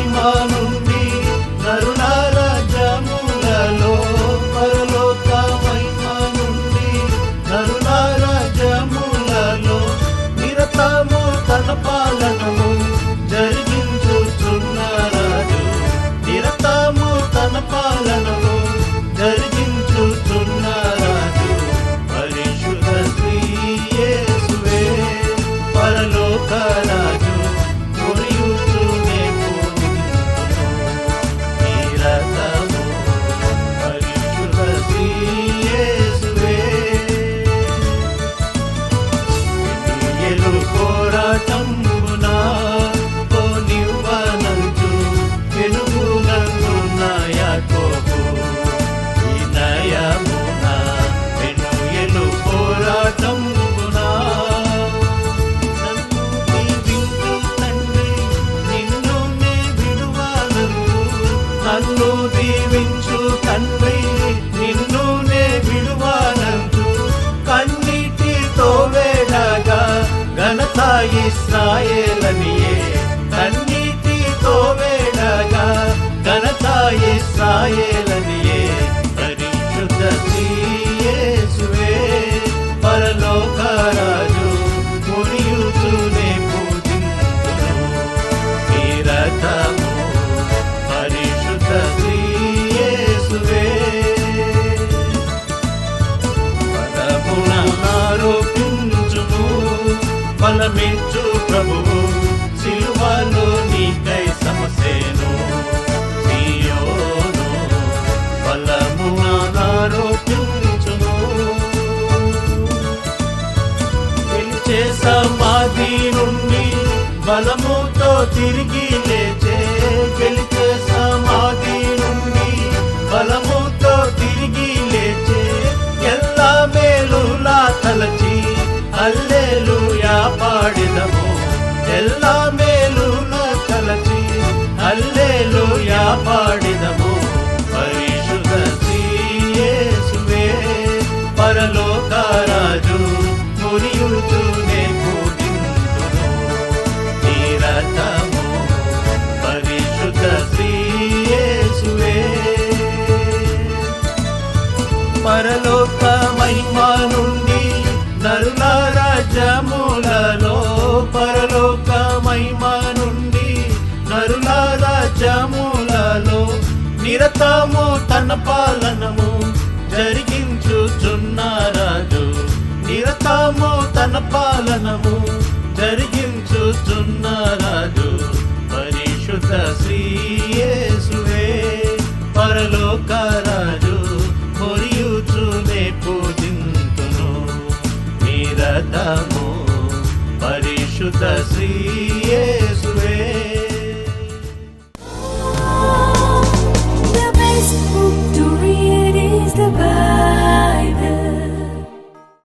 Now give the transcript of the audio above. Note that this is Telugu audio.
నుండి నరుల రాజ్యములలో పరలోక మహిమ నుండి నరుల రాజ్యములలో నిరతము తన దీవించు తండ్రి నిన్ను నే విడువనందు. కన్నీటితో వేడగా ఘనత ఇస్రాయేలనియే. కన్నీటితో వేడగా ఘనత ఇస్రాయేలనియే. బలమిచ్చు ప్రభువు సిలువలో నీకై సమసేను. సియోను బలమున ఆరోపించుము పిలిచే సమాధి నుండి బలముతో తిరిగి లేచే. గెలిచే సమాధి నుండి బలముతో తిరిగి లేచే. ఎల్లా మేలులా తలచి అల్లెలుయా పాడిదము ఎల్లా మేలులా తలచి అల్లెలుయా పాడిదము పరిశుద్ధ శ్రీయేసువే పరలోక రాజు మురియుచునే పూజింతును నిరతము పరిశుద్ధ శ్రీయేసువే. పరలోక మహిమ నుండి నరుల రాజ్యములలో పరలోక మహిమ నుండి నరుల రాజ్యములలో నిరతము తన పాలనము జరిగించుచున్న రాజు. నిరతము తన పాలనము జరిగించుచున్న రాజు. పరిశుద్ధ శ్రీయేసువే పరలోక రాజు మొరియుచునే పూజింతును. నిరతము పరిశుద్ధ శ్రీయేసువే